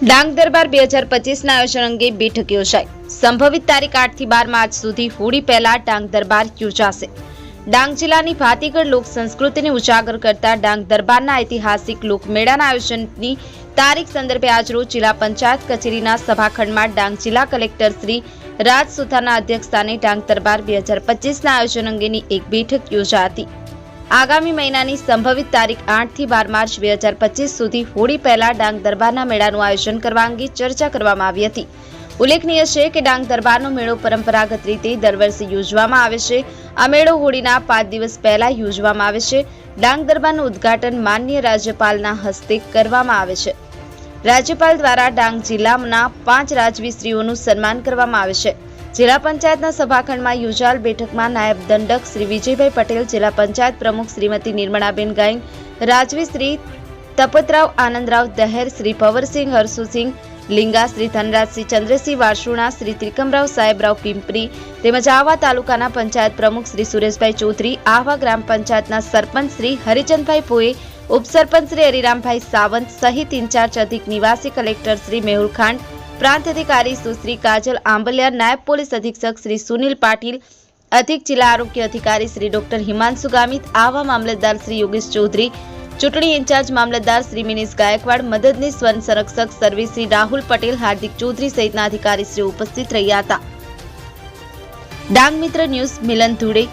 ડાંગ દરબાર બે હજાર પચીસના આયોજન અંગે બેઠક યોજાઈ. સંભવિત તારીખ આઠથી બાર માર્ચ સુધી હોળી પહેલા ડાંગ દરબાર યોજાશે. ડાંગ જિલ્લાની ભાતીગળ લોક સંસ્કૃતિને ઉજાગર કરતા ડાંગ દરબારના ઐતિહાસિક લોકમેળાના આયોજનની તારીખ સંદર્ભે આજરોજ જિલ્લા પંચાયત કચેરીના સભાખંડમાં ડાંગ જિલ્લા કલેક્ટર શ્રી રાજ સુથારના અધ્યક્ષસ્થાને ડાંગ દરબાર બે હજાર પચીસના આયોજન અંગેની એક બેઠક યોજાઈ હતી. આગામી મહિનાની સંભવિત તારીખ આઠથી બાર માર્ચ બે હજાર પચીસ સુધી હોળી પહેલા ડાંગ દરબારના મેળાનું આયોજન કરવા અંગે ચર્ચા કરવામાં આવી હતી. ઉલ્લેખનીય છે કે ડાંગ દરબારનો મેળો પરંપરાગત રીતે દર વર્ષે યોજવામાં આવે છે. આ મેળો હોળીના પાંચ દિવસ પહેલા યોજવામાં આવે છે. ડાંગ દરબારનું ઉદ્ઘાટન માન્ય રાજ્યપાલના હસ્તે કરવામાં આવે છે. રાજ્યપાલ દ્વારા ડાંગ જિલ્લાના પાંચ રાજવી સ્ત્રીઓનું સન્માન કરવામાં આવે છે. જિલ્લા પંચાયતના સભાખંડમાં યોજાયેલ બેઠકમાં નાયબ દંડક શ્રી વિજયભાઈ પટેલ, જિલ્લા પંચાયત પ્રમુખ શ્રીમતી નિર્મળાબેન ગાઈંગ રાજવી શ્રી તપતરાવ આનંદરાવ દહેર, શ્રી પવરસિંહ હરસુસિંહ લિંગા, શ્રી ધનરાજસિંહ ચંદ્રસિંહ વારસુણા, શ્રી ત્રિકમરાવ સાહેબરાવ પિંપરી તેમજ આહવા તાલુકાના પંચાયત પ્રમુખ શ્રી સુરેશભાઈ ચૌધરી, આહવા ગ્રામ પંચાયતના સરપંચ શ્રી હરિચંદભાઈ પોએ, ઉપસરપંચ શ્રી હરિરામભાઈ સાવંત સહિત ઇન્ચાર્જ અધિક નિવાસી કલેક્ટર શ્રી મેહુલ ખાંડ પ્રાંત અધિકારી સુશ્રી કાજલ આંબલિયા, નાયબ પોલીસ અધિક્ષક શ્રી સુનિલ પાટીલ, અધિક જિલ્લા આરોગ્ય અધિકારી શ્રી ડોક્ટર હિમાંશુ ગામિત, આવા મામલતદાર શ્રી યોગેશ ચૌધરી, ચૂંટણી ઇન્ચાર્જ મામલતદાર શ્રી મિનિષ ગાયકવાડ, મદદનીશ વન સંરક્ષક સર્વિસ શ્રી રાહુલ પટેલ, હાર્દિક ચૌધરી સહિતના અધિકારીશ્રીઓ ઉપસ્થિત રહ્યા હતા. ડાંગ મિત્ર ન્યૂઝ, મિલન ધુડે.